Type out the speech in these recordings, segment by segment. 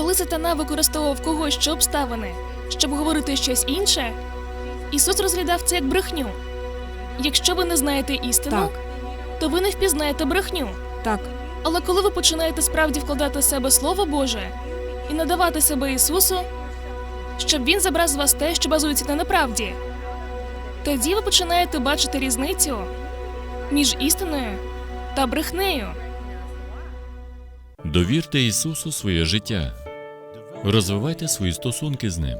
Коли сатана використовував когось що обставини, щоб говорити щось інше, Ісус розглядав це як брехню. Якщо ви не знаєте істину, Так, то ви не впізнаєте брехню. так, Але коли ви починаєте справді вкладати в себе Слово Боже і надавати себе Ісусу, щоб Він забрав з вас те, що базується на неправді, тоді ви починаєте бачити різницю між істиною та брехнею. Довірте Ісусу своє життя. Розвивайте свої стосунки з Ним.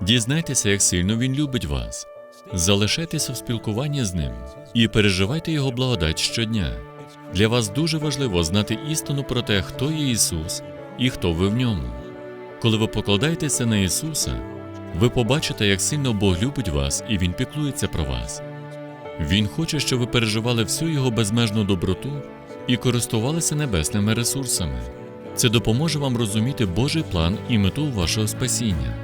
Дізнайтеся, як сильно Він любить вас. Залишайтеся в спілкуванні з Ним і переживайте Його благодать щодня. Для вас дуже важливо знати істину про те, хто є Ісус і хто ви в ньому. Коли ви покладаєтеся на Ісуса, ви побачите, як сильно Бог любить вас і Він піклується про вас. Він хоче, щоб ви переживали всю Його безмежну доброту і користувалися небесними ресурсами. Це допоможе вам розуміти Божий план і мету вашого спасіння.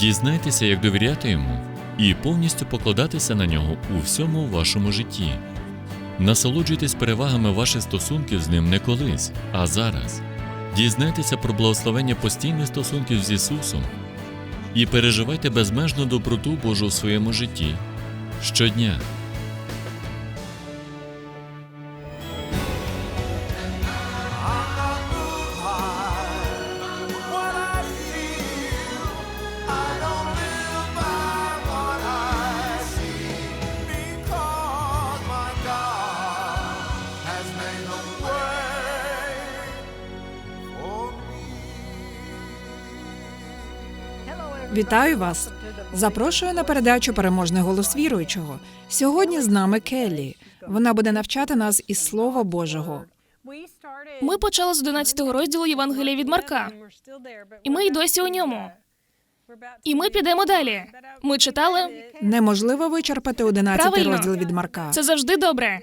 Дізнайтеся, як довіряти йому і повністю покладатися на нього у всьому вашому житті. Насолоджуйтесь перевагами ваших стосунків з ним не колись, а зараз. Дізнайтеся про благословення постійних стосунків з Ісусом і переживайте безмежну доброту Божу у своєму житті щодня. Вітаю вас. Запрошую на передачу Переможний голос віруючого. Сьогодні з нами Келлі. Вона буде навчати нас із Слова Божого. Ми почали з 11 розділу Євангелія від Марка, і ми й досі у ньому. І ми підемо далі. Ми читали Неможливо вичерпати 11 Правильно. розділ від Марка. це завжди добре.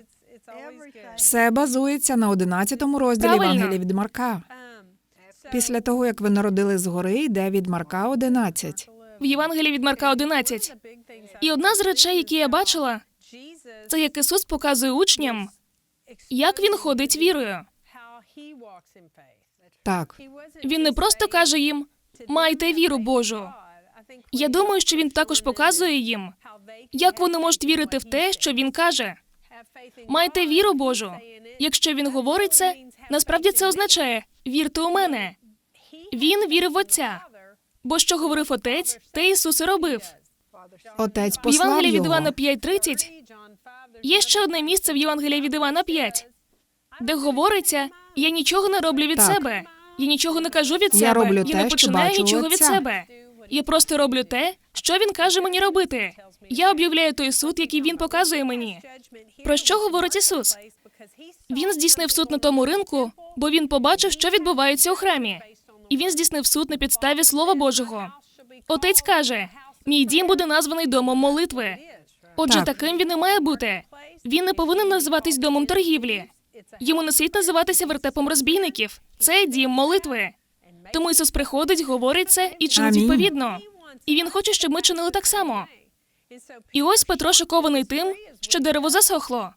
Все базується на 11 розділі Правильно. Євангелія від Марка. Після того, як ви народили згори, йде від Марка 11. В Євангелії від Марка 11. І одна з речей, які я бачила, це як Ісус показує учням, як він ходить вірою. Так, Він не просто каже їм майте віру Божу. Я думаю, що він також показує їм, як вони можуть вірити в те, що він каже. Майте віру Божу. Якщо він говорить це, насправді це означає вірте у мене. Він вірив в Отця. Бо що говорив отець, те Ісус і робив. отець В послав Євангелії від. Івана 5.30 є ще одне місце в Євангелії від Івана 5, де говориться: я нічого не роблю від Так. себе. Я нічого не кажу від Я себе. роблю я те, не що починаю у нічого від себе. Я просто роблю те, що він каже мені робити. Я об'являю той суд, який він показує мені. Про що говорить Ісус? Він здійснив суд на тому ринку, бо він побачив, що відбувається у храмі. І він здійснив суд на підставі Слова Божого. Отець каже: мій дім буде названий домом молитви. Отже, Так. таким він і має бути. Він не повинен називатись домом торгівлі. Йому не слід називатися вертепом розбійників. Це дім молитви. Тому Ісус приходить, говорить це і чинить Амінь. відповідно. І він хоче, щоб ми чинили так само. І ось Петро шокований тим, що дерево засохло.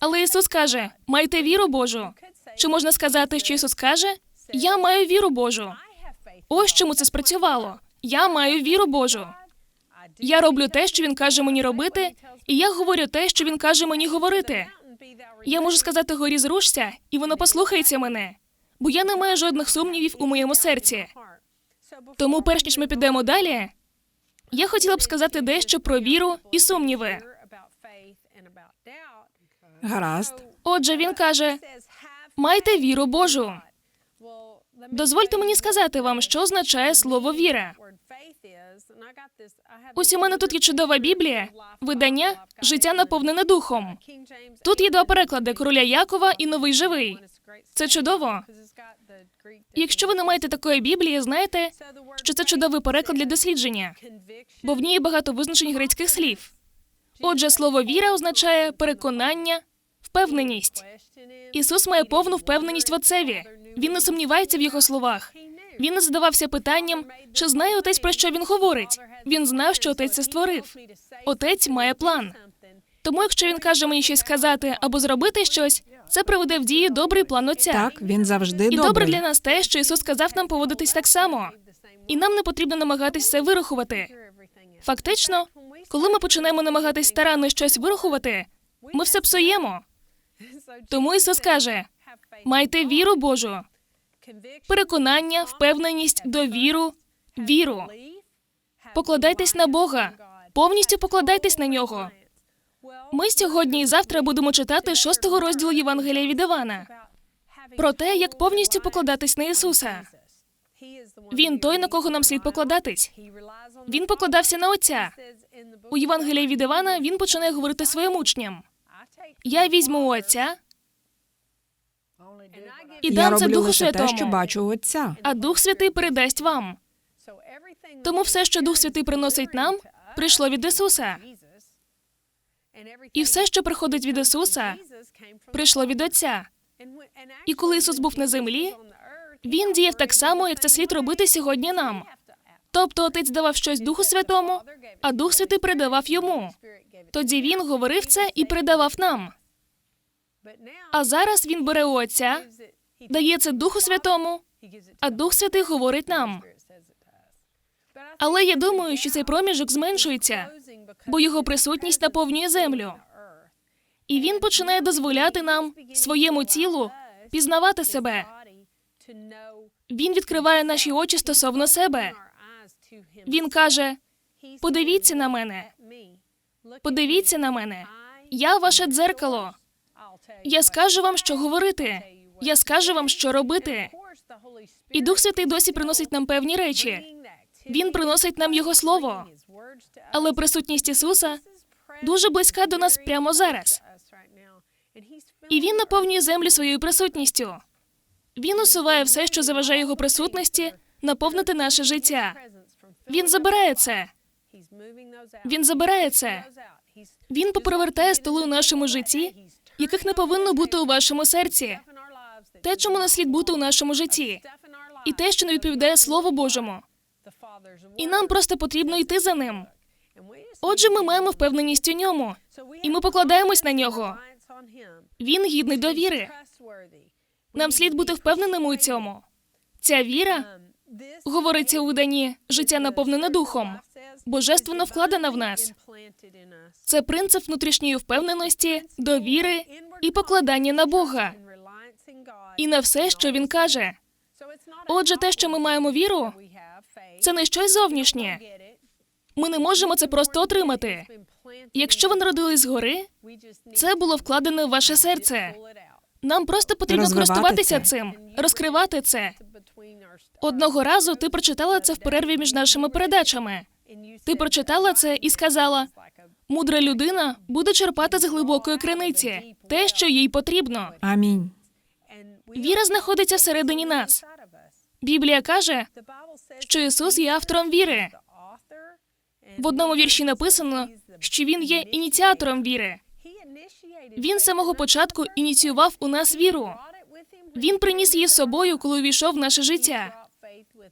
Але Ісус каже: майте віру Божу. Чи можна сказати, що Ісус каже: Я маю віру Божу. Ось чому це спрацювало. Я маю віру Божу. Я роблю те, що він каже мені робити, і я говорю те, що він каже мені говорити. Я можу сказати горі зрушся, і воно послухається мене, бо я не маю жодних сумнівів у моєму серці. Тому, перш ніж ми підемо далі, я хотіла б сказати дещо про віру і сумніви. Гаразд. Отже, він каже: майте віру Божу. Дозвольте мені сказати вам, що означає слово віра. Ось у мене тут є чудова Біблія, видання Життя наповнене духом. Тут є два переклади короля Якова і новий живий. Це чудово. Якщо ви не маєте такої Біблії, знаєте, що це чудовий переклад для дослідження, бо в ній багато визначень грецьких слів. Отже, слово віра означає переконання, впевненість. Ісус має повну впевненість в Отцеві. Він не сумнівається в його словах. Він не задавався питанням, чи знає отець про що він говорить. Він знав, що отець це створив. Отець має план. Тому, якщо він каже мені щось сказати або зробити щось, Це приведе в дію добрий план Отця. Так, він завжди І добре для нас те, що Ісус сказав нам поводитись так само. І нам не потрібно намагатись все вирахувати. Фактично, коли ми починаємо намагатись старанно щось вирахувати, ми все псуємо. Тому Ісус каже: майте віру Божу, переконання, впевненість, довіру, віру. Покладайтесь на Бога, повністю покладайтесь на нього. Ми сьогодні і завтра будемо читати шостого розділу Євангелія від Івана про те, як повністю покладатись на Ісуса. Він той, на кого нам слід покладатись. Він покладався на Отця. У Євангелії від Івана він починає говорити своїм учням: Я візьму у Отця і Я дам це Духу лише те, що бачу Отця. а Дух Святий передасть вам. Тому все, що Дух Святий приносить нам, прийшло від Ісуса. І все, що приходить від Ісуса, прийшло від Отця. І коли Ісус був на землі, Він діяв так само, як це слід робити сьогодні нам. Тобто Отець давав щось Духу Святому, а Дух Святий передавав йому. Тоді він говорив це і передавав нам. А зараз він бере у Отця, дає це Духу Святому, а Дух Святий говорить нам. Але я думаю, що цей проміжок зменшується, бо його присутність наповнює землю. І він починає дозволяти нам, своєму тілу, пізнавати себе. Він відкриває наші очі стосовно себе. Він каже: подивіться на мене, подивіться на мене. Я ваше дзеркало. Я скажу вам, що говорити. Я скажу вам, що робити. І Дух Святий досі приносить нам певні речі. Він приносить нам його слово. Але присутність Ісуса дуже близька до нас прямо зараз. І він наповнює землю своєю присутністю. Він усуває все, що заважає його присутності, наповнити наше життя. Він забирає це. Він забирає це. Він попровертає столи у нашому житті, яких не повинно бути у вашому серці. Те, чому не слід бути у нашому житті, і те, що не відповідає Слову Божому. І нам просто потрібно йти за ним. Отже, ми маємо впевненість у ньому, і ми покладаємось на нього. Він гідний довіри. Нам слід бути впевненими у цьому. Ця віра говориться у виданні життя наповнене духом, божественно вкладена в нас. Це принцип внутрішньої впевненості, довіри і покладання на Бога і на все, що він каже. Отже, те, що ми маємо віру, це не щось зовнішнє. Ми не можемо це просто отримати. Якщо ви народились згори, це було вкладене в ваше серце. Нам просто потрібно Розвивати користуватися це. цим, розкривати це. Одного разу ти прочитала це в перерві між нашими передачами. Ти прочитала це і сказала: мудра людина буде черпати з глибокої криниці те, що їй потрібно. Амінь. Віра знаходиться всередині нас. Біблія каже, що Ісус є автором віри. В одному вірші написано, що Він є ініціатором віри. Він з самого початку ініціював у нас віру. Він приніс її з собою, коли увійшов в наше життя.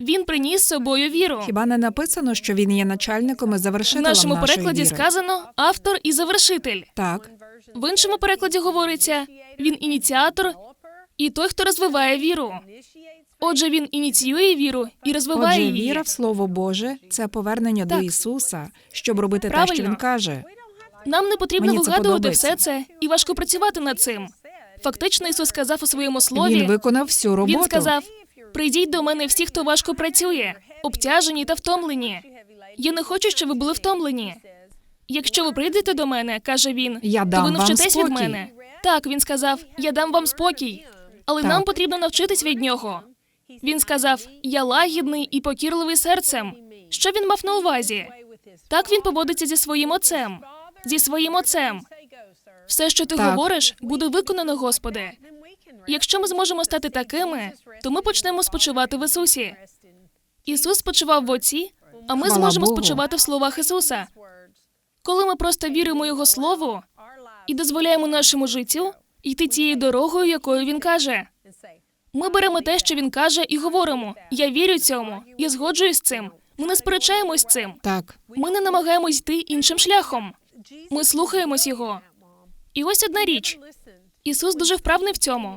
Він приніс з собою віру. Хіба не написано, що він є начальником і В нашому нашої перекладі віри? сказано автор і завершитель. Так, В іншому перекладі говориться він ініціатор і той, хто розвиває віру. Отже, він ініціює віру і розвиває отже, її. віра в Слово Боже це повернення до Так. Ісуса, щоб робити те, що Правильно. він каже. Нам не потрібно Мені це вигадувати подобається. все це і важко працювати над цим. Фактично, Ісус сказав у своєму слові. Він виконав всю роботу. Він сказав: прийдіть до мене всі, хто важко працює, обтяжені та втомлені. Я не хочу, щоб ви були втомлені. Якщо ви прийдете до мене, каже він, Я то дам ви вам навчитесь від спокій. мене. Так, він сказав: Я дам вам спокій, але Так. нам потрібно навчитись від нього. Він сказав: Я лагідний і покірливий серцем. Що він мав на увазі? Так він поводиться зі своїм отцем. Зі своїм отцем. Все, що ти Так. говориш, буде виконано, Господи. Якщо ми зможемо стати такими, то ми почнемо спочивати в Ісусі. Ісус спочивав в Отці, а ми Хвала зможемо Богу. спочивати в словах Ісуса. Коли ми просто віримо Його Слову і дозволяємо нашому життю йти тією дорогою, якою Він каже. Ми беремо те, що він каже, і говоримо: Я вірю цьому, я згоджуюсь з цим. Ми не сперечаємось з цим. Так, Ми не намагаємось йти іншим шляхом. Ми слухаємось його. І ось одна річ: Ісус дуже вправний в цьому.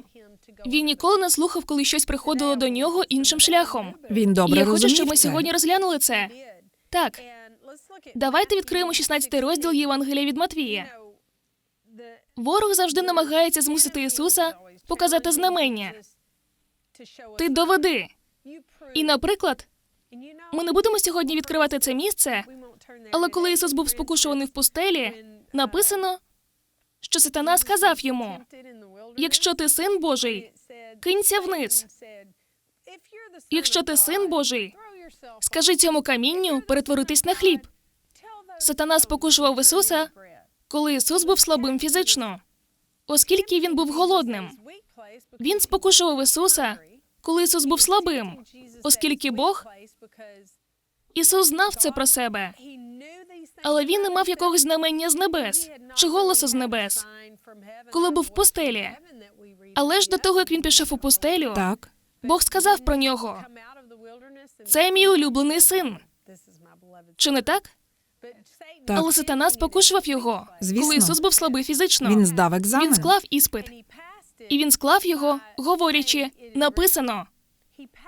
Він ніколи не слухав, коли щось приходило до нього іншим шляхом. Він І добре я хочу, щоб ми це. сьогодні розглянули це. Так, давайте відкриємо 16 розділ Євангелія від Матвія. Ворог завжди намагається змусити Ісуса показати знамення. Ти доведи. І, наприклад, ми не будемо сьогодні відкривати це місце, але коли Ісус був спокушуваний в пустелі, написано, що сатана сказав йому: якщо ти син Божий, кинься вниз. Якщо ти син Божий, скажи цьому камінню перетворитись на хліб. Сатана спокушував Ісуса, коли Ісус був слабим фізично, оскільки він був голодним. Він спокушував Ісуса, коли Ісус був слабим, оскільки Бог Ісус знав це про себе, але він не мав якогось знамення з небес чи голосу з небес, коли був в пустелі. Але ж до того, як він пішов у пустелю, Так. Бог сказав про нього: це мій улюблений син. Чи не так? Так. Але сатана спокушував його, Звісно. коли Ісус був слабий фізично. Він здав екзамен. Він склав іспит, і він склав його, говорячи, написано.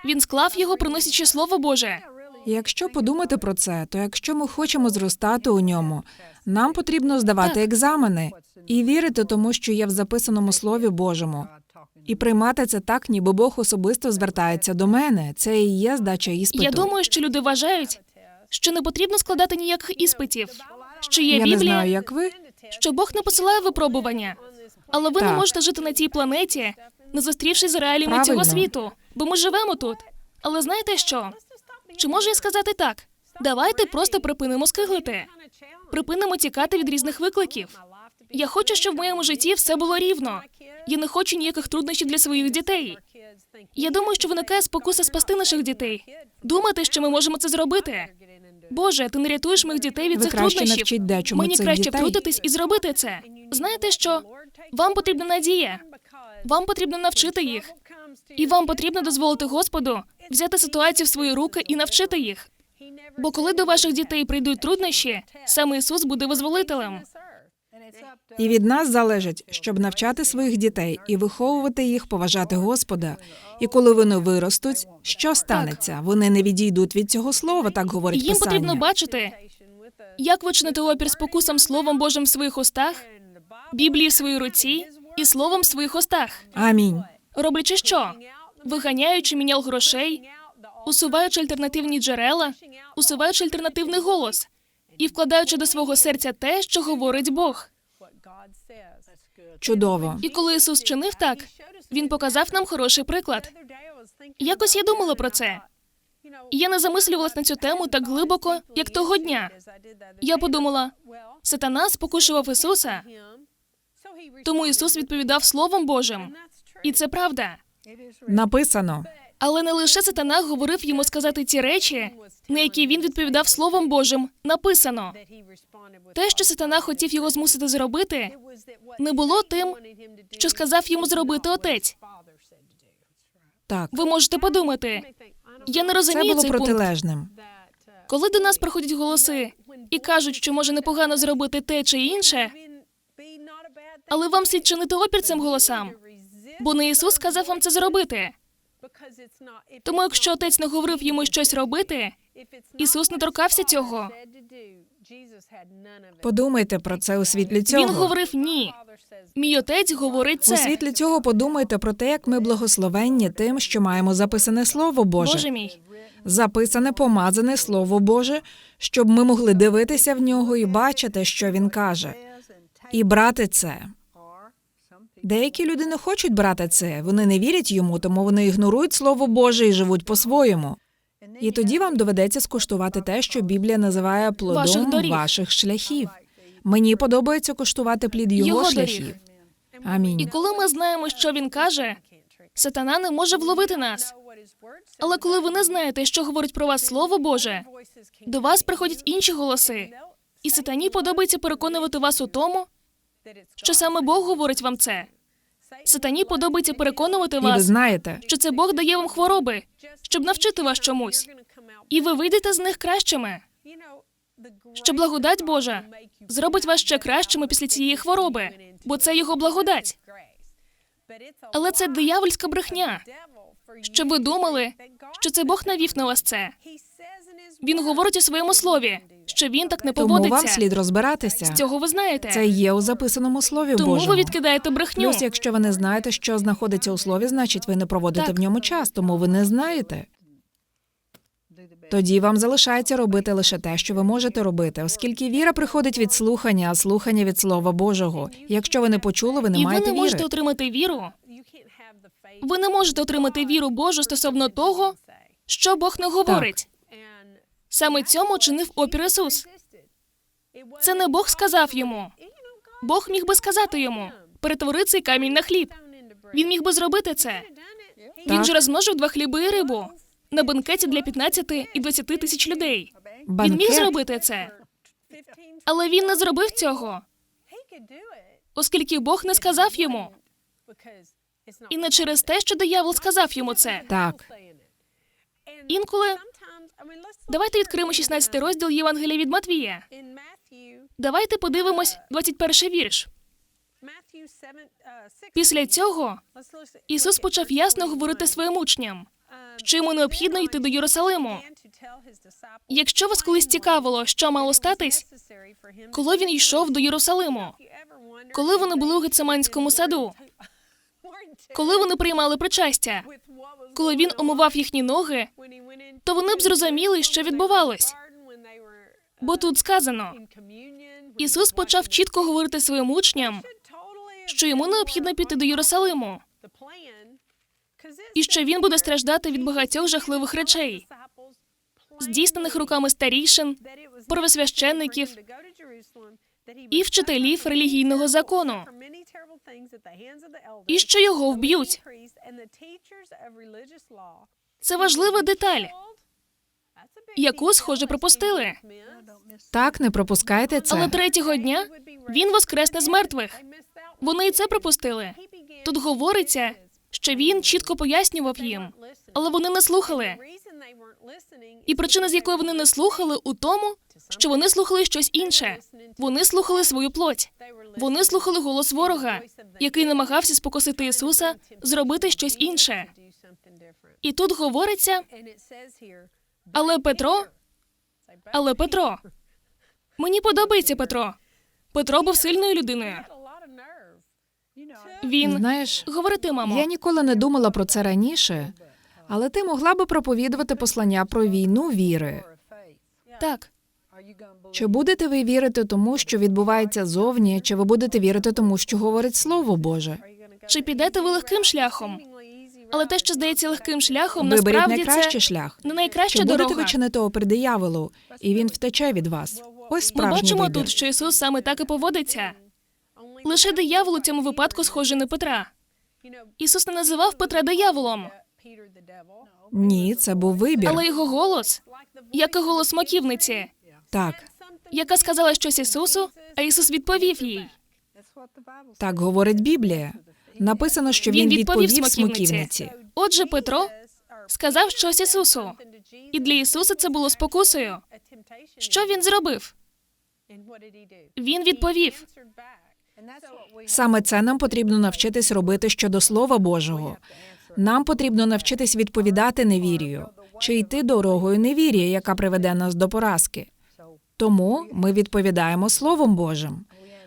Він склав його, приносячи слово Боже. Якщо подумати про це, то якщо ми хочемо зростати у ньому, нам потрібно здавати Так. екзамени і вірити тому, що є в записаному слові Божому, і приймати це так, ніби Бог особисто звертається до мене. Це і є здача іспиту. Я думаю, що люди вважають, що не потрібно складати ніяких іспитів, що є Я не знаю, як ви. що Бог не посилає випробування. Але ви не можете жити на цій планеті, не зустрівшись з реаліями Правильно. цього світу, бо ми живемо тут. Але знаєте що? Чи можу я сказати так? Давайте просто припинимо скиглити, припинимо тікати від різних викликів. Я хочу, щоб в моєму житті все було рівно. Я не хочу ніяких труднощів для своїх дітей. Я думаю, що виникає спокуса спасти наших дітей. Думати, що ми можемо це зробити. Боже, ти не рятуєш моїх дітей від Ви цих краще труднощів. навчіть дечому Мені цих краще дітей. втрутитись і зробити це. Знаєте що? Вам потрібна надія. Вам потрібно навчити їх. І вам потрібно дозволити Господу взяти ситуацію в свої руки і навчити їх. Бо коли до ваших дітей прийдуть труднощі, саме Ісус буде визволителем. І від нас залежить, щоб навчати своїх дітей і виховувати їх поважати Господа. І коли вони виростуть, що станеться? Вони не відійдуть від цього слова, так говорить Їм потрібно бачити, як ви чините опір спокусам Словом Божим в своїх устах, Біблії в своїй руці і Словом в своїх устах. Амінь. Роблячи що? Виганяючи мінял грошей, усуваючи альтернативні джерела, усуваючи альтернативний голос і вкладаючи до свого серця те, що говорить Бог. Чудово. І коли Ісус чинив так, Він показав нам хороший приклад. Якось я думала про це. І я не замислювалась на цю тему так глибоко, як того дня. Я подумала, сатана спокушував Ісуса, тому Ісус відповідав Словом Божим. І це правда. Написано. Але не лише сатана говорив йому сказати ті речі, на які він відповідав Словом Божим. Написано те, що сатана хотів його змусити зробити, не було тим, що сказав йому зробити отець. Так. Ви можете подумати, я не Це розумію було цей пункт. протилежним. Коли до нас приходять голоси і кажуть, що може непогано зробити те чи інше, але вам слід чинити опір цим голосам, бо не Ісус сказав вам це зробити. Тому, якщо отець не говорив йому щось робити, Ісус не торкався цього. Подумайте про це у світлі цього. Він говорив ні. Мій отець говорить У світлі цього подумайте про те, як ми благословенні тим, що маємо записане Слово Боже. Боже мій. записане помазане Слово Боже, щоб ми могли дивитися в нього і бачити, що він каже, і брати це. Деякі люди не хочуть брати це, вони не вірять йому, тому вони ігнорують Слово Боже і живуть по-своєму. І тоді вам доведеться скуштувати те, що Біблія називає плодом Ваших доріг. ваших шляхів. Мені подобається куштувати плід його, Його шляхів. доріг. Амінь. І коли ми знаємо, що він каже, сатана не може вловити нас. Але коли ви не знаєте, що говорить про вас Слово Боже, до вас приходять інші голоси, і сатані подобається переконувати вас у тому, що саме Бог говорить вам це. Сатані подобається переконувати І ви вас, знаєте, що це Бог дає вам хвороби, щоб навчити вас чомусь, і ви вийдете з них кращими. Що благодать Божа зробить вас ще кращими після цієї хвороби, бо це його благодать. Але це диявольська брехня. Щоб ви думали, що це Бог навів на вас це. Він говорить у своєму слові, що він так не Тому вам слід розбиратися. З цього ви знаєте. Це є у записаному слові Тому Божому. ви відкидаєте брехню. Плюс, якщо ви не знаєте, що знаходиться у слові, значить ви не проводите Так. в ньому час, тому ви не знаєте. Тоді вам залишається робити лише те, що ви можете робити, оскільки віра приходить від слухання, а слухання від Слова Божого. Якщо ви не почули, ви не І ви маєте не можете віри. отримати віру. Ви не можете отримати віру Божу стосовно того, що Бог не говорить. Саме цьому чинив опір Ісус. Це не Бог сказав йому. Бог міг би сказати йому: перетвори цей камінь на хліб. Він міг би зробити це. Він же розмножив два хліби і рибу на бенкеті для 15 і 20 тисяч людей. Він міг зробити це, але він не зробив цього, оскільки Бог не сказав йому. І не через те, що диявол сказав йому це. Так. Інколи давайте відкриємо 16 розділ Євангелія від Матвія. Давайте подивимось 21 вірш. Після цього Ісус почав ясно говорити своїм учням, що йому необхідно йти до Єрусалиму. Якщо вас колись цікавило, що мало статись, коли він йшов до Єрусалиму, коли вони були у Гецеманському саду, коли вони приймали причастя, коли він омивав їхні ноги, то вони б зрозуміли, що відбувалось. Бо тут сказано, Ісус почав чітко говорити своїм учням, що йому необхідно піти до Єрусалиму, і що він буде страждати від багатьох жахливих речей, здійснених руками старішин, первосвященників і вчителів релігійного закону, і що його вб'ють. Це важлива деталь, яку, схоже, пропустили. так не пропускайте це. Але третього дня він воскресне з мертвих. Вони і це пропустили. Тут говориться, що він чітко пояснював їм, але вони не слухали. І причина, з якої вони не слухали, у тому, що вони слухали щось інше. Вони слухали свою плоть. Вони слухали голос ворога, який намагався спокусити Ісуса зробити щось інше. І тут говориться, але Петро, але Петро. Мені подобається Петро. Петро був сильною людиною. Він Знаєш, говорити, мамо. я ніколи не думала про це раніше, але ти могла би проповідувати послання про війну віри. Так, Чи будете ви вірити тому, що відбувається зовні, чи ви будете вірити тому, що говорить Слово Боже? чи підете ви легким шляхом? Але те, що здається легким шляхом, Виберіть насправді найкращий це шлях. не найкраща Чи будете дорога. ви чинити опір дияволу, і він втече від вас? Ось Ми справжній бачимо вибір. тут, що Ісус саме так і поводиться. Лише диявол у цьому випадку схожий на Петра. Ісус не називав Петра дияволом, Ні, це був вибір. але його голос, як і голос маківниці, Так, яка сказала щось Ісусу, а Ісус відповів їй. так говорить Біблія. Написано, що він, Він відповів відповів смоківниці. Отже, Петро сказав щось Ісусу, і для Ісуса це було спокусою. Що він зробив? Він відповів. Саме це нам потрібно навчитись робити щодо Слова Божого. Нам потрібно навчитись відповідати невірію, чи йти дорогою невір'я, яка приведе нас до поразки. Тому ми відповідаємо Словом Божим.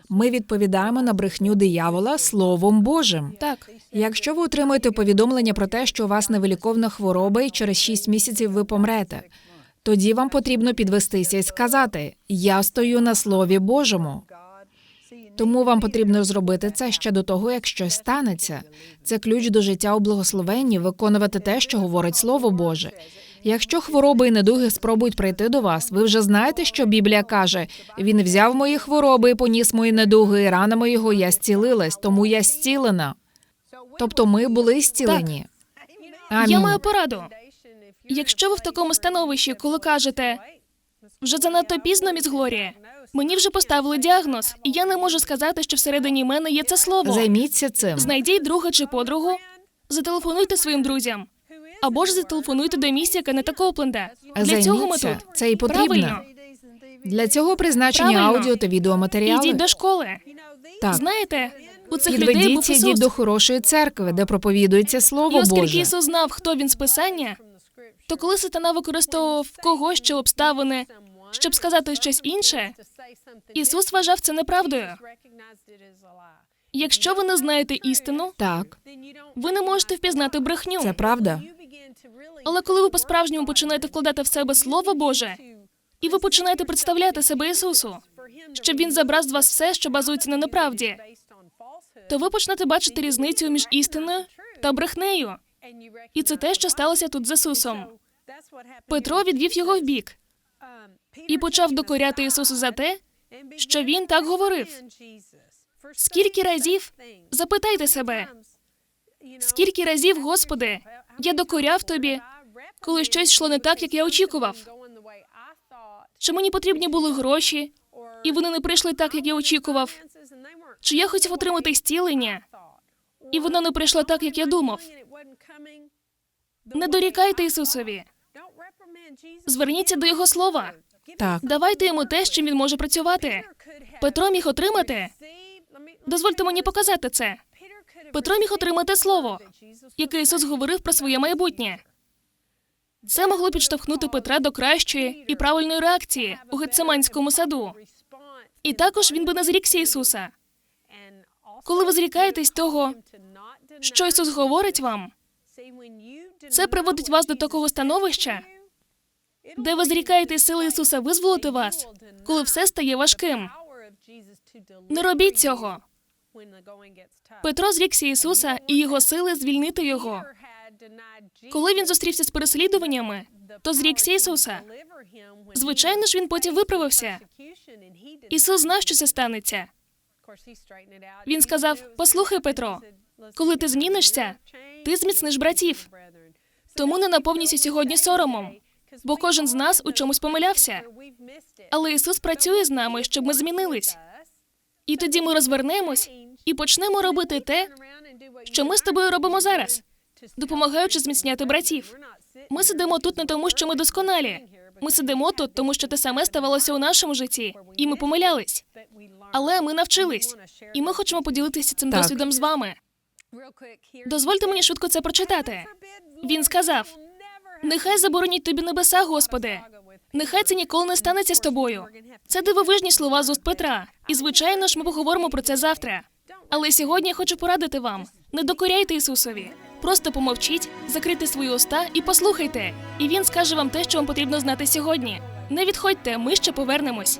Ми відповідаємо на брехню диявола Словом Божим. Так, Якщо ви отримуєте повідомлення про те, що у вас невиліковна хвороба, і через 6 місяців ви помрете, тоді вам потрібно підвестися і сказати: Я стою на Слові Божому. Тому вам потрібно зробити це ще до того, як щось станеться. Це ключ до життя у благословенні, виконувати те, що говорить Слово Боже. Якщо хвороби і недуги спробують прийти до вас, ви вже знаєте, що Біблія каже: Він взяв мої хвороби поніс мої недуги, і ранами його я зцілилась, тому я зцілена. Тобто ми були зцілені. Амінь. я маю пораду. Якщо ви в такому становищі, коли кажете вже занадто пізно, міс Глорія, мені вже поставили діагноз, і я не можу сказати, що всередині мене є це слово. Займіться цим. Знайдіть друга чи подругу, зателефонуйте своїм друзям. Або ж зателефонуйте до місця Кеннета Копленда. Для цього ми тут. Це і потрібно. Правильно. Для цього призначені Правильно. аудіо та відеоматеріали. Ідіть до школи. Так, Знаєте, У цих людей був Підведіть Ісус. йдіть до хорошої церкви, де проповідується І Слово оскільки Боже. Ісус знав, хто він з писання, то коли сатана використовував когось чи обставини, щоб сказати щось інше, Ісус вважав це неправдою. Якщо ви не знаєте істину, Так, ви не можете впізнати брехню. це правда. Але коли ви по-справжньому починаєте вкладати в себе Слово Боже, і ви починаєте представляти себе Ісусу, щоб він забрав з вас все, що базується на неправді, то ви почнете бачити різницю між істиною та брехнею. І це те, що сталося тут з Ісусом. Петро відвів його вбік і почав докоряти Ісусу за те, що він так говорив. Скільки разів запитайте себе, скільки разів, Господи, я докоряв тобі, коли щось йшло не так, як я очікував? Чи мені потрібні були гроші, і вони не прийшли так, як я очікував? Чи я хотів отримати зцілення, і воно не прийшло так, як я думав? Не дорікайте Ісусові. Зверніться до Його слова. Так. Давайте йому те, з чим він може працювати. Петро міг отримати. Дозвольте мені показати це. Петро міг отримати слово, яке Ісус говорив про своє майбутнє. Це могло підштовхнути Петра до кращої і правильної реакції у Гетсиманському саду. І також він би не зрікся Ісуса. Коли ви зрікаєтесь того, що Ісус говорить вам, це приводить вас до такого становища, де ви зрікаєте сили Ісуса визволити вас, коли все стає важким. Не робіть цього. Петро зрікся Ісуса і його сили звільнити його. Коли він зустрівся з переслідуваннями, то зрікся Ісуса. Звичайно ж, він потім виправився. Ісус знав, що це станеться. Він сказав: Послухай, Петро, коли ти змінишся, ти зміцниш братів. Тому не наповнюйся сьогодні соромом, бо кожен з нас у чомусь помилявся. Але Ісус працює з нами, щоб ми змінились. І тоді ми розвернемось і почнемо робити те, що ми з тобою робимо зараз, допомагаючи зміцняти братів. Ми сидимо тут не тому, що ми досконалі. Ми сидимо тут, тому що те саме ставалося у нашому житті, і ми помилялись. Але ми навчились, і ми хочемо поділитися цим Так. досвідом з вами. Дозвольте мені швидко це прочитати. Він сказав: Нехай заборонять тобі небеса, Господи. Нехай це ніколи не станеться з тобою. Це дивовижні слова з уст Петра. І звичайно ж, ми поговоримо про це завтра. Але сьогодні я хочу порадити вам: не докоряйте Ісусові. Просто помовчіть, закрийте свої уста і послухайте. І він скаже вам те, що вам потрібно знати сьогодні. Не відходьте, ми ще повернемось.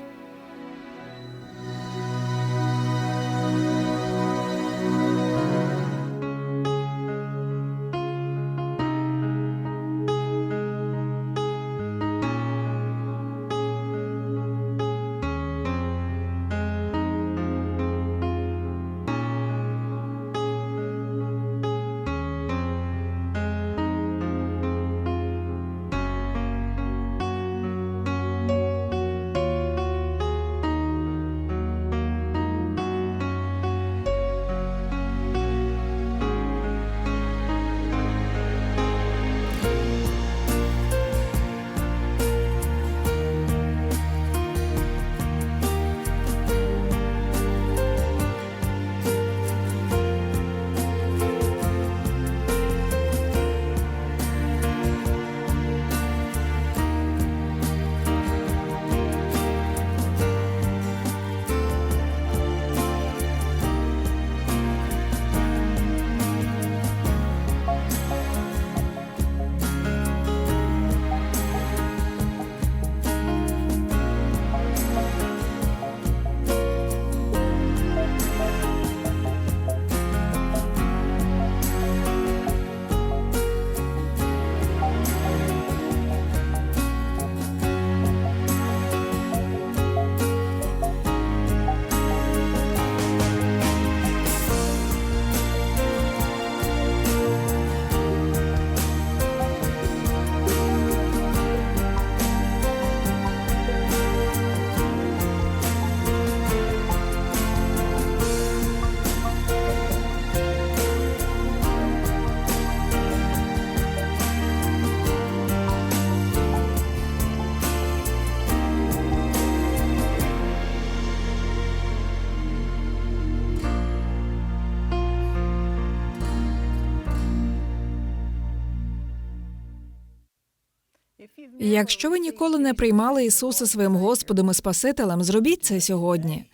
Якщо ви ніколи не приймали Ісуса своїм Господом і Спасителем, зробіть це сьогодні.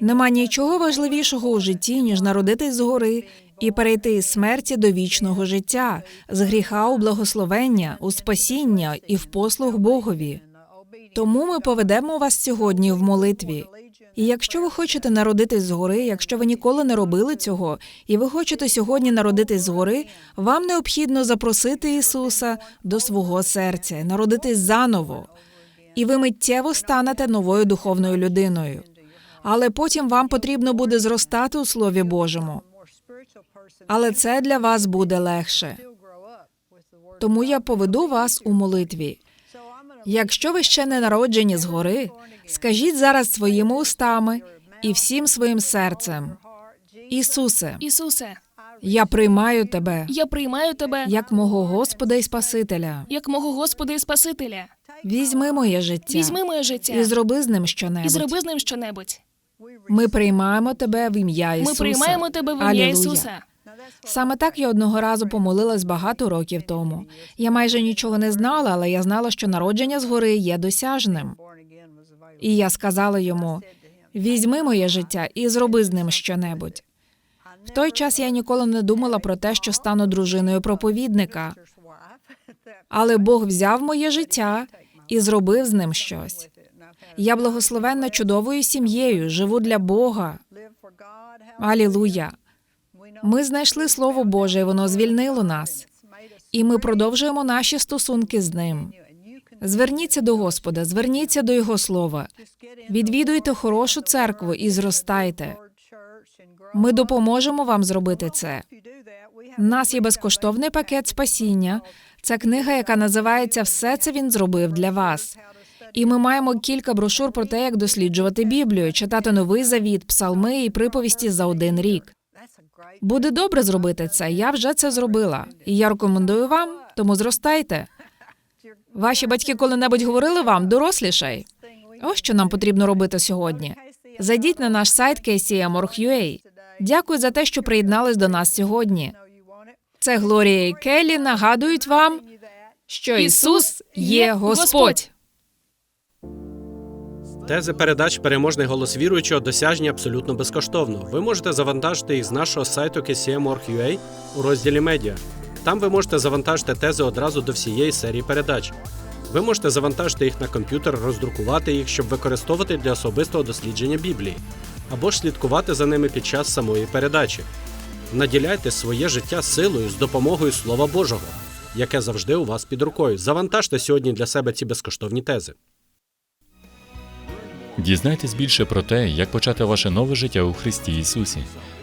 Нема нічого важливішого у житті, ніж народитись згори і перейти із смерті до вічного життя, з гріха у благословення, у спасіння і в послуг Богові. Тому ми поведемо вас сьогодні в молитві. І якщо ви хочете народитись згори, якщо ви ніколи не робили цього, і ви хочете сьогодні народитись згори, вам необхідно запросити Ісуса до свого серця, народитись заново, і ви миттєво станете новою духовною людиною. Але потім вам потрібно буде зростати у Слові Божому. Але це для вас буде легше. Тому я поведу вас у молитві. Якщо ви ще не народжені згори, скажіть зараз своїми устами і всім своїм серцем. Ісусе, Ісусе, я приймаю тебе я приймаю тебе як мого Господа і Спасителя. як мого Господа і Спасителя. Візьми моє життя Візьми моє життя і зроби з ним і щонебудь. зроби з ним щонебудь. Ми приймаємо тебе в ім'я Ісуса. Ми приймаємо тебе в ім'я Алілуя. Ісуса. Саме так я одного разу помолилась багато років тому. Я майже нічого не знала, але я знала, що народження згори є досяжним. І я сказала йому: візьми моє життя і зроби з ним щонебудь. В той час я ніколи не думала про те, що стану дружиною проповідника. Але Бог взяв моє життя і зробив з ним щось. Я благословенна чудовою сім'єю, живу для Бога. Алілуя. Ми знайшли Слово Боже, і воно звільнило нас. І ми продовжуємо наші стосунки з ним. Зверніться до Господа, зверніться до Його слова. Відвідуйте хорошу церкву і зростайте. Ми допоможемо вам зробити це. У нас є безкоштовний пакет спасіння. Це книга, яка називається Все це він зробив для вас. І ми маємо кілька брошур про те, як досліджувати Біблію, читати новий завіт, псалми і приповісті за один рік. Буде добре зробити це. Я вже це зробила. І я рекомендую вам, тому зростайте. Ваші батьки коли-небудь говорили вам дорослішай. Ось що нам потрібно робити сьогодні. Зайдіть на наш сайт kcm.org.ua. Дякую за те, що приєднались до нас сьогодні. Це Глорія і Келлі нагадують вам, що Ісус є Господь. Тези передач Переможний голос віруючого досяжні абсолютно безкоштовно. Ви можете завантажити їх з нашого сайту kcm.org.ua у розділі медіа. Там ви можете завантажити тези одразу до всієї серії передач. Ви можете завантажити їх на комп'ютер, роздрукувати їх, щоб використовувати для особистого дослідження Біблії, або ж слідкувати за ними під час самої передачі. Наділяйте своє життя силою з допомогою Слова Божого, яке завжди у вас під рукою. Завантажте сьогодні для себе ці безкоштовні тези. Дізнайтесь більше про те, як почати ваше нове життя у Христі Ісусі.